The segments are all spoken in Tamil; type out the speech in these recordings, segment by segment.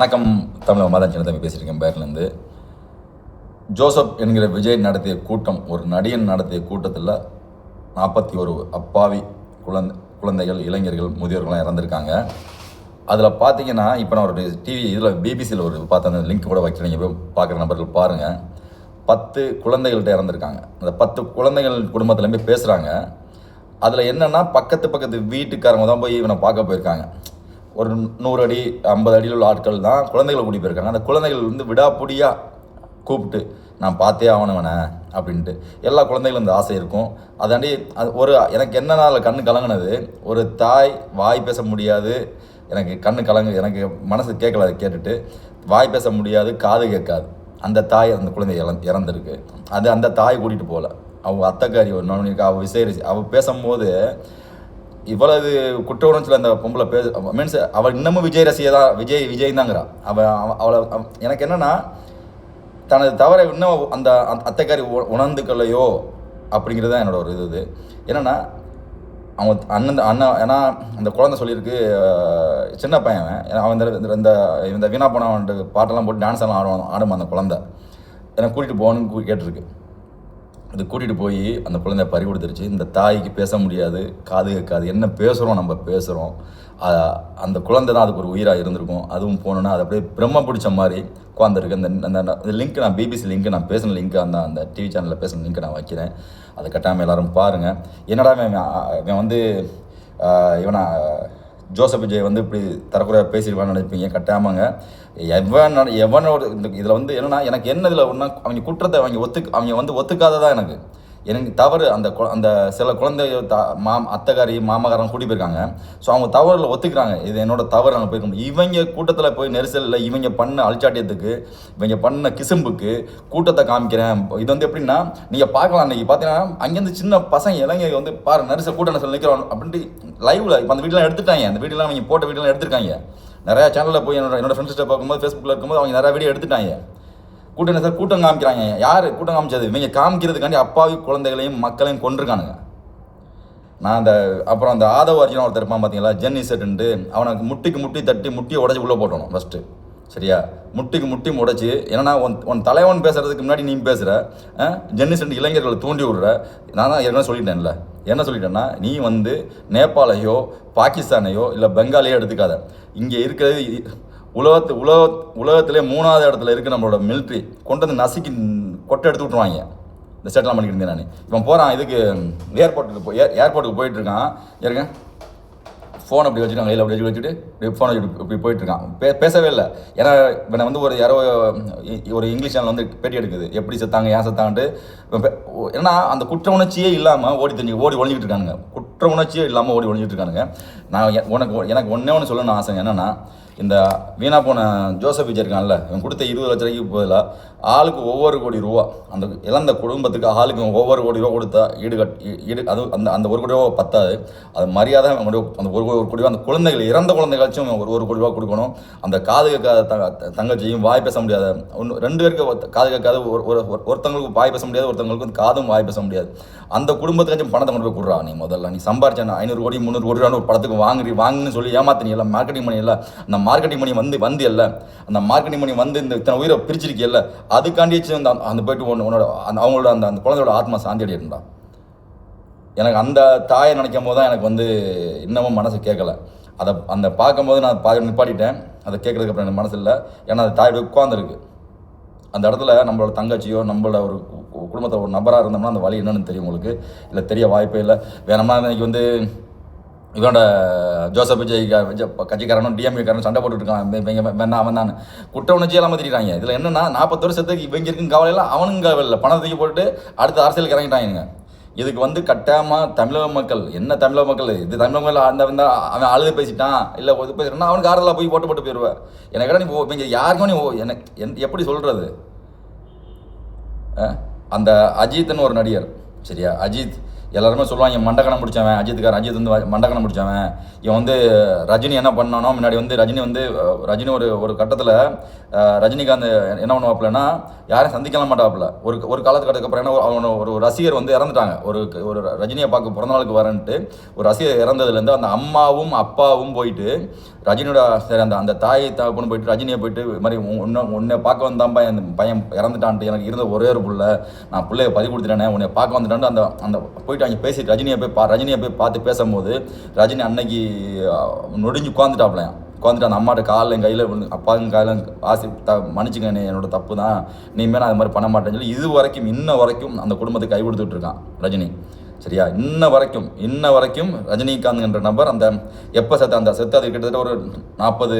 வணக்கம். தமிழ் மாதன் சின்னத்தம்பி பேசியிருக்கேன் பேர்லேருந்து. ஜோசப் என்கிற விஜய் நடத்திய கூட்டம் ஒரு நடிகன் நடத்திய கூட்டத்தில் நாற்பத்தி ஒரு அப்பாவி குழந்தை குழந்தைகள் இளைஞர்கள் முதியோர்கள்லாம் இறந்துருக்காங்க. அதில் பார்த்தீங்கன்னா இப்போ நான் ஒரு டிவி இதில் பிபிசியில் ஒரு பார்த்தேன் அந்த லிங்க் கூட வைக்கிறேன். நீங்கள் போய் பார்க்குற நபர்கள் பாருங்கள் பத்து குழந்தைகள்கிட்ட இறந்துருக்காங்க. அந்த பத்து குழந்தைகள் குடும்பத்துலேயுமே பேசுகிறாங்க அதில் என்னென்னா பக்கத்து பக்கத்து வீட்டுக்காரங்க தான் போய் இவனை பார்க்க போயிருக்காங்க. ஒரு நூறு அடி ஐம்பது அடியில் உள்ள ஆட்கள் தான் குழந்தைகளை கூட்டி போயிருக்காங்க. அந்த குழந்தைகள் வந்து விடாப்புடியாக கூப்பிட்டு நான் பார்த்தே ஆகணுவனே அப்படின்ட்டு. எல்லா குழந்தைகளும் இந்த ஆசை இருக்கும். அதாண்டி அது ஒரு எனக்கு என்னன்னா அதில் கண்ணு கலங்கினது ஒரு தாய் வாய் பேச முடியாது. எனக்கு கண்ணு கலங்கு எனக்கு மனசு கேட்கல அதை கேட்டுட்டு. வாய் பேச முடியாது காது கேட்காது. அந்த தாய் அந்த குழந்தை இறந் இறந்துருக்கு. அது அந்த தாய் கூட்டிகிட்டு போகல. அவங்க அத்தைக்காரி ஒரு நோனிக்கா அவள் விசேரிச்சு அவள் பேசும்போது இவ்வளவு குற்ற உணர்ச்சியில் அந்த பொம்பளை பேச மீன்ஸ் அவள் இன்னமும் விஜய் ரசிகை தான் விஜய் விஜய் தாங்கிறா அவள் அவ- அவளை எனக்கு என்னென்னா தனது தவறை இன்னும் அந்த அத்தைக்காரி உ- உணர்ந்துக்கலையோ அப்படிங்கிறது தான் என்னோட ஒரு இது இது. என்னென்னா அவன் அண்ணன் அண்ணன் ஏன்னா அந்த குழந்தை சொல்லியிருக்கு சின்ன பையன் அவன். ஏன்னா அவன் இந்த- இந்த இந்த வீணா போனவன்ட்டு பாட்டெல்லாம் போட்டு டான்ஸ் எல்லாம் ஆடுவான் ஆடுமா அந்த குழந்தை? என்னை கூட்டிகிட்டு போகணுன்னு கூ- கேட்டிருக்கு. இது கூட்டிகிட்டு போய் அந்த குழந்தைய பறி கொடுத்துருச்சு. இந்த தாய்க்கு பேச முடியாது காது கேட்காது. என்ன பேசுகிறோம் நம்ம பேசுகிறோம் அந்த குழந்தை தான் அதுக்கு ஒரு உயிராக இருந்திருக்கும். அதுவும் போனோன்னா அது அப்படியே பிரம்ம பிடிச்ச மாதிரி உட்காந்துருக்கு அந்த அந்த லிங்க் நான் பிபிசி லிங்க் நான் பேசின லிங்க் அந்த அந்த டிவி சேனலில் பேசின லிங்க் நான் வைக்கிறேன். அதை கட்டாமல் எல்லாரும் பாருங்கள் என்னடா இவன் இவன் வந்து இவனை ஜோசப் விஜய் வந்து இப்படி தரக்குறையாக பேசிடுவான்னு நினைப்பீங்க கட்டாமங்க எவன் எவனோட இந்த இதில் வந்து என்னன்னா எனக்கு என்ன இதில் ஒன்றா அவங்க குற்றத்தை அவங்க ஒத்து அவங்க வந்து ஒத்துக்காததான் எனக்கு? எனக்கு தவறு அந்த கு- அந்த சில குழந்தை த மா அத்தகாரி மாமகாரம் கூட்டி போயிருக்காங்க. ஸோ அவங்க தவறில் ஒத்துக்கிறாங்க. இது என்னோட தவறு அங்கே போயிருக்கோம் இவங்க கூட்டத்தில் போய் நெரிசலில் இவங்க பண்ண அழிச்சாட்டியத்துக்கு இவங்க பண்ண கிசும்புக்கு கூட்டத்தை காமிக்கிறேன். இது வந்து எப்படின்னா நீங்கள் பார்க்கலாம். அன்றைக்கி பார்த்தீங்கன்னா அங்கேருந்து சின்ன பசங்க இளைஞர்கள் வந்து பாரு நெரிசல் கூட்ட நெரிசல் நிற்கிறோம் அப்படின்ட்டு லைவில் இப்போ அந்த வீடியோலாம் எடுத்துட்டாங்க. அந்த வீடியோலாம் அவங்க போட்ட வீடியோலாம் எடுத்துருக்காங்க. நிறையா சேனலில் போய் என்னோட என்னோட ஃப்ரெண்ட்ஸ்கிட்ட பார்க்கும்போது ஃபேஸ்புக்கில் இருக்கும்போது அவங்க நிறையா வீடியோ எடுத்துட்டாங்க. கூட்டம் சார் கூட்டம் காமிக்கிறாங்க. யார்? கூட்டம் காமிச்சது. இவங்க காமிக்கிறதுக்காண்டி அப்பாவி குழந்தைகளையும் மக்களையும் கொண்டிருக்கானுங்க நான் அந்த அப்புறம் அந்த ஆதவ அர்ஜுனா ஒருத்தர் இருப்பான் பார்த்தீங்களா ஜென்னி செட்டுன்ட்டு அவனுக்கு முட்டிக்கு முட்டி தட்டி முட்டியை உடச்சி உள்ளே போட்டணும் ஃபஸ்ட்டு சரியா? முட்டிக்கு முட்டி உடைச்சி ஏன்னா உன் உன் தலைவன் பேசுகிறதுக்கு முன்னாடி நீ பேசுகிற ஜென்னி செட்டு இளைஞர்களை தூண்டி விடுற. நான் தான் ஏற்கனவே சொல்லிட்டேன்ல. என்ன சொல்லிட்டேன்னா நீ வந்து நேபாளையோ பாகிஸ்தானையோ இல்லை பெங்காலையோ எடுத்துக்காத. இங்கே இருக்கிறது உலகத்து உலக உலகத்திலே மூணாவது இடத்துல இருக்குது நம்மளோட மிலிட்ரி கொண்டு வந்து நசுக்கி கொட்டை எடுத்து விட்ருவாங்க இந்த செட்டில் பண்ணிக்கிட்டு இருந்தேன் நான். இவன் போகிறான் இதுக்கு ஏர்போர்ட்டுக்கு போய் ஏர்போர்ட்டுக்கு போயிட்டு இருக்கான். இருங்க. ஃபோன் அப்படி வச்சுட்டு கையில் அப்படி வச்சு வச்சுட்டு இப்படி ஃபோனை வச்சுட்டு இப்படி போயிட்டுருக்கான் பே பேசவே இல்லை. ஏன்னா இவனை வந்து ஒரு யாரோ இ- ஒரு இங்கிலீஷ் சேனல் வந்து பேட்டி எடுக்குது. எப்படி செத்தாங்க ஏன் செத்தாங்கன்ட்டு. இவன் ஏன்னா அந்த குற்ற உணர்ச்சியே இல்லாமல் ஓடி தெரிஞ்சு ஓடி ஒழிஞ்சிட்டு இருக்கானுங்க. குற்ற உணர்ச்சியே இல்லாமல் ஓடி ஒழிஞ்சிட்டு இருக்கானுங்க. நான் உனக்கு எனக்கு ஒன்றே ஒன்று சொல்லணும்னு ஆசை என்னென்னா இந்த வீணா போன ஜோசப் விஜய் இருக்கான்ல இவன் கொடுத்த இருபது லட்ச ரூபாய்க்கு பதிலாக ஆளுக்கு ஒவ்வொரு கோடி ரூபா அந்த இழந்த குடும்பத்துக்கு ஆளுக்கு ஒவ்வொரு கோடி ரூபா கொடுத்தா ஈடு கட் ஈடு அது அந்த அந்த ஒரு கோடி ரூபா பத்தாது. அது மரியாதை அவன் அந்த ஒரு கோ- ஒரு கோடி ரூபா அந்த குழந்தைகள் இறந்த குழந்தைகளாச்சும் ஒரு ஒரு கோடி ரூபா கொடுக்கணும். அந்த காது கேட்காத தங்கச்சியும் வாய் பேச முடியாத ஒன்று ரெண்டு பேருக்கு காது கேட்காத ஒரு ஒரு ஒருத்தவங்களுக்கு வாய் பேச முடியாது ஒருத்தவங்களுக்கு வந்து காதும் வாய் பேச முடியாது. அந்த குடும்பத்துக்காச்சும் பணத்தை கொண்டு போய் கொடுறா நீ முதல்ல. நீ சம்பாரிச்சா ஐநூறு கோடி முந்நூறு கோடி ரூபா ஒரு படத்துக்கு வாங்குறி வாங்குன்னு சொல்லி ஏமாத்தினீங்களா மார்க்கெட்டிங் பண்ணியெல்லாம் அந்த மார்க்கெட்டிங் மணி வந்து வந்து இல்லை அந்த மார்க்கெட்டிங் மணி வந்து இந்த இத்தனை உயிரை பிரிச்சிருக்கியல்ல. அதுக்காண்டியாச்சும் அந்த அந்த போயிட்டு ஒன்று உன்னோட அந்த அவங்களோட அந்த அந்த குழந்தையோட ஆத்மா சாந்தி அடையிருந்தா எனக்கு அந்த தாயை நினைக்கும் போது தான் எனக்கு வந்து இன்னமும் மனசு கேட்கல. அதை அந்த பார்க்கும்போது நான் பா நிப்பாட்டிட்டேன். அதை கேட்கறதுக்கு அப்புறம் எனக்கு மனசு இல்லை. ஏன்னா அது தாய் உட்காந்துருக்கு அந்த இடத்துல நம்மளோட தங்கச்சியோ நம்மளோட ஒரு கு- குடும்பத்தில் ஒரு நபராக இருந்தோம்னா அந்த வழி என்னென்னு தெரியும் உங்களுக்கு. இல்லை தெரிய வாய்ப்பே இல்லை. வேணும்னா இன்னைக்கு வந்து இவனோட ஜோசப் விஜய் க- விஜய் கட்சிக்காரனும் டிஎம்ஏக்காரனும் சண்டை போட்டுட்டு இருக்கான். இவங்க அவன் தான் குற்ற உணர்ச்சி எல்லாம் இதில் என்னன்னா நாற்பது வருஷத்துக்கு இவங்க இருக்கும் கவலையெல்லாம் அவனுங்க கவலை பணத்துக்கு தூக்கி போட்டு அடுத்த அரசியலுக்கு இறங்கிட்டாங்க இதுக்கு வந்து கட்டாயமாக தமிழக மக்கள் என்ன தமிழக மக்கள்? இது தமிழக மக்கள் அந்த வந்தால் அவன் அழுது பேசிட்டான் இல்லை ஒது பேசிட்டான் அவனுக்கு ஆறுதலாக போய் போட்டு போட்டு போயிடுவேன் எனக்கு நீ ஓ- இவங்க யாருக்கும் நீ ஓ- எனக்கு எப்படி சொல்கிறது அந்த அஜித்னு ஒரு நடிகர் சரியா? அஜித் எல்லாருமே சொல்லுவாங்க இவன் மண்டக்கணம் பிடிச்சவன் அஜித்துக்காரன் அஜித் வந்து மண்டக்கணம் முடிச்சவன் இவன் வந்து ரஜினி என்ன பண்ணானோ முன்னாடி வந்து ரஜினி வந்து ரஜினி ஒரு ஒரு கட்டத்தில் ரஜினிகாந்த் என்ன பண்ணுவாப்புலன்னா யாரையும் சந்திக்கலாம் மாட்டாப்புல. ஒரு ஒரு காலத்துக்கு அப்புறம் என்ன ஒரு ரசிகர் வந்து இறந்துட்டாங்க. ஒரு ஒரு ரஜினியை பார்க்க பிறந்த நாளுக்கு வரேன்ட்டு ஒரு ரசிகர் இறந்ததுலேருந்து அந்த அம்மாவும் அப்பாவும் போயிட்டு ரஜினியோட சரி அந்த அந்த தாய் தகப்பன்னு போயிட்டு ரஜினியை போயிட்டு இது மாதிரி உன்னை உன்னை பார்க்க வந்தாம்பா என் பையன் இறந்துட்டான்ட்டு எனக்கு இருந்த ஒரே ஒரு புள்ள. நான் பிள்ளைய பதிவு கொடுத்துட்டேனே உன்னை பார்க்க வந்துட்டான்ட்டு அந்த அந்த போயிட்டு அங்கே பேசி ரஜினியை போய் பா ரஜினியை போய் பார்த்து பேசும்போது ரஜினி அன்னைக்கு நொடிஞ்சு உட்காந்துட்டாப்லையாம் உட்காந்துட்டு அந்த அம்மாட்ட காலில் என் கையில் விழுந்து அப்பாங்க காலில் ஆசி த மன்னிச்சுங்க என்னோட தப்பு தான். நீ மேலே அது மாதிரி பண்ண மாட்டேன்னு சொல்லி இது வரைக்கும் இன்ன வரைக்கும் அந்த குடும்பத்துக்கு கை கொடுத்துட்ருக்கான் ரஜினி. சரியா? இன்ன வரைக்கும் இன்ன வரைக்கும் ரஜினிகாந்த்ன்ற நபர் அந்த எப்போ செத்து அந்த செத்து அது கிட்டத்தட்ட ஒரு நாற்பது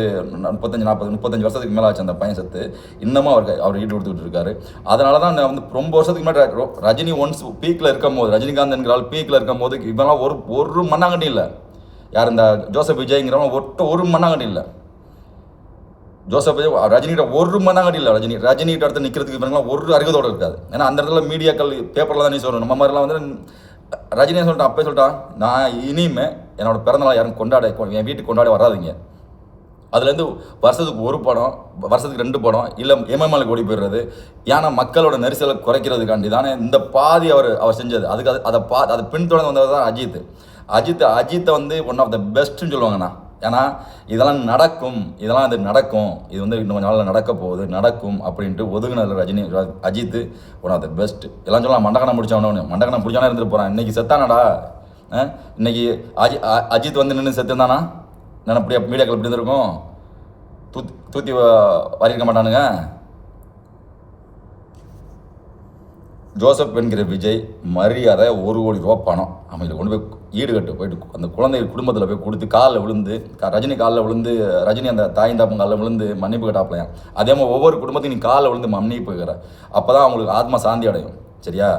முப்பத்தஞ்சு நாற்பது முப்பத்தஞ்சு வருஷத்துக்கு மேலே ஆச்சு அந்த பையன் செத்து. இன்னமும் அவருக்கு அவர் ஈடு கொடுத்துட்டு இருக்காரு. அதனால தான் நான் வந்து ரொம்ப வருஷத்துக்கு முன்னாடி ரஜினி ஒன்ஸ் பீக்கில் இருக்கும் போது ரஜினிகாந்த் என்கிற ஆள் பீக்கில் இருக்கும் போது இவெல்லாம் ஒரு ஒரு மண்ணாங்கட்டி இல்லை. யார் இந்த ஜோசப் விஜய்ங்கிறவங்க ஒட்ட ஒரு மண்ணாங்கட்டி இல்லை. ஜோசப் ரஜினிகிட்ட ஒரு மண்ணாங்கட்டி இல்லை. ரஜினி ரஜினிகிட்ட அடுத்து நிற்கிறதுக்கு இவங்கலாம் ஒரு அருகதோடு இருக்காது. ஏன்னா அந்த இடத்துல மீடியாக்கள் பேப்பரில் தான் நீ சொல்லணும் நம்ம மாதிரிலாம் வந்து ரஜினி சொல்லிட்டு அப்போ சொல்லிட்டான் நான் இனிமே என்னோட பிறந்தநாள் யாரும் கொண்டாட என் வீட்டுக்கு கொண்டாட வராதிங்க. அதுலேருந்து வருஷத்துக்கு ஒரு படம் வருஷத்துக்கு ரெண்டு படம் இல்லை எம்எம்எல் ஓடி போயிடுறது. ஏன்னா மக்களோட நெரிசலை குறைக்கிறதுக்காண்டி தானே இந்த பாதி அவர் அவர் செஞ்சது. அதுக்கு அது அதை பா அதை பின்தொடர்ந்து வந்தது தான் அஜித். அஜித் அஜித்தை வந்து ஒன் ஆஃப் த பெஸ்ட்டுன்னு சொல்லுவாங்கண்ணா. ஏன்னா இதெல்லாம் நடக்கும் இதெல்லாம் அது நடக்கும். இது வந்து இன்னும் கொஞ்ச நாளில் நடக்க போகுது நடக்கும் அப்படின்ட்டு ஒதுங்கினது Rajini Ajith one of the best எல்லாம் சொல்லலாம் மண்டகனம் பிடிச்சவனு மண்டகனம் பிடிச்சவனே இருந்துட்டு போகிறான் இன்னைக்கு செத்தானடா? இன்னைக்கு அஜி அ- அஜித் வந்து நின்று செத்துருந்தானா? நான் அப்படியே மீடியாக்கள் எப்படி இருந்திருக்கும்? தூத்தி தூத்தி வ- மாட்டானுங்க. ஜோசப் என்கிற விஜய் மரியாதை ஒரு கோடி ரூபா பணம். அவன் இதில் கொண்டு போய் ஈடுகட்டு போயிட்டு அந்த குழந்தை குடும்பத்தில் போய் கொடுத்து காலில் விழுந்து க- ரஜினி காலில் விழுந்து ரஜினி அந்த தாயின் தாப்பன் காலில் விழுந்து மன்னிப்பு கேட்டாப்லையாம். அதே மாதிரி ஒவ்வொரு குடும்பத்தையும் நீ காலில் விழுந்து மன்னிப்பு கேட்குற அப்போ தான் அவங்களுக்கு ஆத்மா சாந்தி அடையும். சரியா?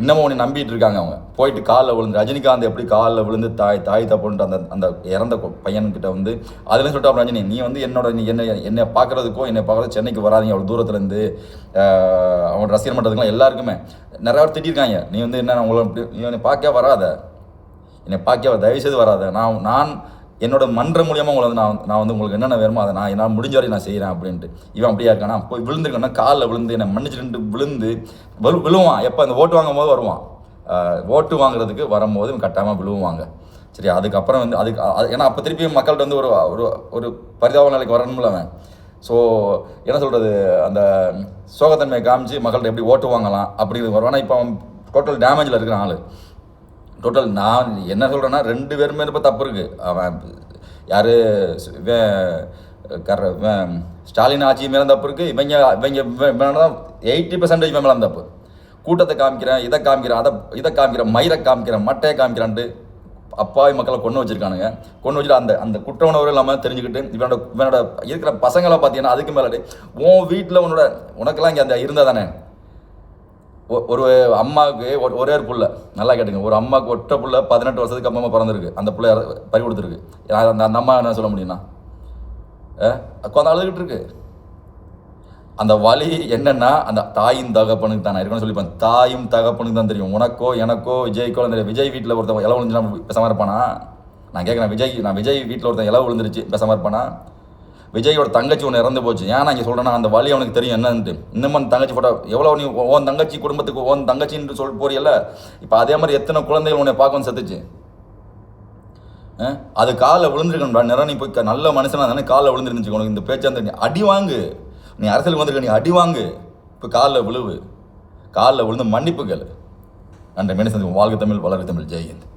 இன்னமும் உன்னை நம்பிட்டு இருக்காங்க அவங்க. போயிட்டு காலில் விழுந்து ரஜினிகாந்த் எப்படி காலில் விழுந்து தாய் தாய் தப்புன்ட்டு அந்த அந்த இறந்த பையன்கிட்ட வந்து அதில் சொல்லிட்டா ரஜினி நீ வந்து என்னோட நீ என்ன என்னை பார்க்குறதுக்கோ என்னை பார்க்குறது சென்னைக்கு வராதீங்க அவ்வளோ தூரத்துலேருந்து அவனோட ரசிகர் மன்றத்துக்குலாம் எல்லாருக்குமே. நிறைய பேர் திட்டிருக்காங்க நீ வந்து என்ன உங்களை நீ என்னை பார்க்க வராத. என்னை பார்க்க தயவுசெய்து வராத. நான் நான் என்னோட மன்றம் மூலியமாக உங்களை வந்து நான் நான் வந்து உங்களுக்கு என்னென்ன வேணுமோ அதை நான் என்னால் முடிஞ்ச வரையும் நான் செய்கிறேன் அப்படின்ட்டு. இவன் அப்படியா இருக்கானா? போய் விழுந்துருக்கானா? காலில் விழுந்து என்னை மன்னிச்சுட்டு விழுந்து விழு விழுவான். எப்போ? அந்த ஓட்டு வாங்கும் போது வருவான் ஓட்டு வாங்குறதுக்கு வரும்போது இவன் கட்டாமல் விழுவாங்க. சரி அதுக்கப்புறம் வந்து அதுக்கு ஏன்னா அப்போ திருப்பி மக்கள்கிட்ட வந்து ஒரு ஒரு ஒரு பரிதாப நிலைக்கு வரணும்ல அவன். ஸோ என்ன சொல்கிறது அந்த சோகத்தன்மையை காமிச்சு மக்கள்கிட்ட எப்படி ஓட்டு வாங்கலாம் அப்படிங்கிறது வரும். ஆனால் இப்போ அவன் டோட்டல் டேமேஜில் இருக்கிற ஆள். டோட்டல் நான் என்ன சொல்கிறேன்னா ரெண்டு பேருமே இப்போ தப்பு இருக்குது அவன் யார்? கர ஸ்டாலின் ஆட்சி மேலே தப்பு இருக்குது இவங்க இவங்க தான் எயிட்டி பர்சன்டேஜ் மேலே தப்பு. கூட்டத்தை காமிக்கிறேன் இதை காமிக்கிறேன் அதை இதை காமிக்கிறேன் மயிரை காமிக்கிறேன் மட்டையை காமிக்கிறான்ட்டு அப்பாவி மக்களை கொண்டு வச்சிருக்கானுங்க. கொண்டு வச்சுட்டு அந்த அந்த குற்ற உணர்வு இல்லாமல் தெரிஞ்சுக்கிட்டு இவனோட இவனோட இருக்கிற பசங்களை பார்த்தீங்கன்னா அதுக்கு மேலே உன் வீட்டில் உன்னோட உனக்கெல்லாம் இங்கே அந்த இருந்தால் தானே? ஒரு அம்மாவுக்கு ஒரு- ஒரே ஒரு புள்ள. நல்லா கேட்டுங்க. ஒரு அம்மாவுக்கு ஒற்றை புள்ள பதினெட்டு வருஷத்துக்கு அம்மா பிறந்திருக்கு. அந்த பிள்ளை பறி கொடுத்துருக்கு. அந்த அந்த அம்மா என்ன சொல்ல முடியும்னா உட்காந்து அழுதுகிட்டு இருக்கு. அந்த வலி என்னன்னா அந்த தாயும் தகப்பனுக்கு தான்? நான் இருக்கணும்னு சொல்லிப்பேன். தாயும் தகப்பனுக்கு தான் தெரியும். உனக்கோ எனக்கோ விஜய்க்கோ தெரியும் விஜய் வீட்டில் ஒருத்தன் இலை விழுந்துச்சுன்னா பேசாமல் இருப்பானா? நான் கேட்குறேன் விஜய் நான் விஜய் வீட்டில் ஒருத்தன் இலை விழுந்துருச்சு பேசாமல் இருப்பானா? விஜயோட தங்கச்சி ஒன்று இறந்து போச்சு. ஏன் நான் இங்கே சொல்கிறேன்னா அந்த வழி அவனுக்கு தெரியும் என்னன்ட்டு. இன்னமும் அந்த தங்கச்சி ஃபோட்டோ எவ்வளோ நீ உன் தங்கச்சி குடும்பத்துக்கு உன் தங்கச்சின்னு சொல்லி போறியல்ல? இப்போ அதே மாதிரி எத்தனை குழந்தைகள் உன்னை பார்க்க வந்து செத்துச்சு அது காலில் விழுந்திருக்கணும்டா. நிறம் நீ போய் நல்ல மனுஷனாக தானே காலில் விழுந்துருந்துச்சு உனக்கு. இந்த பேச்சு அந்த நீ அடி வாங்கு. நீ அரசியல் வந்திருக்க நீ அடி வாங்கு. இப்போ காலில் விழுவு. காலில் விழுந்து மன்னிப்பு கேளு. நன்றி மனுஷன் வாழ்க தமிழ் வளர்க தமிழ். ஜெயஹிந்த்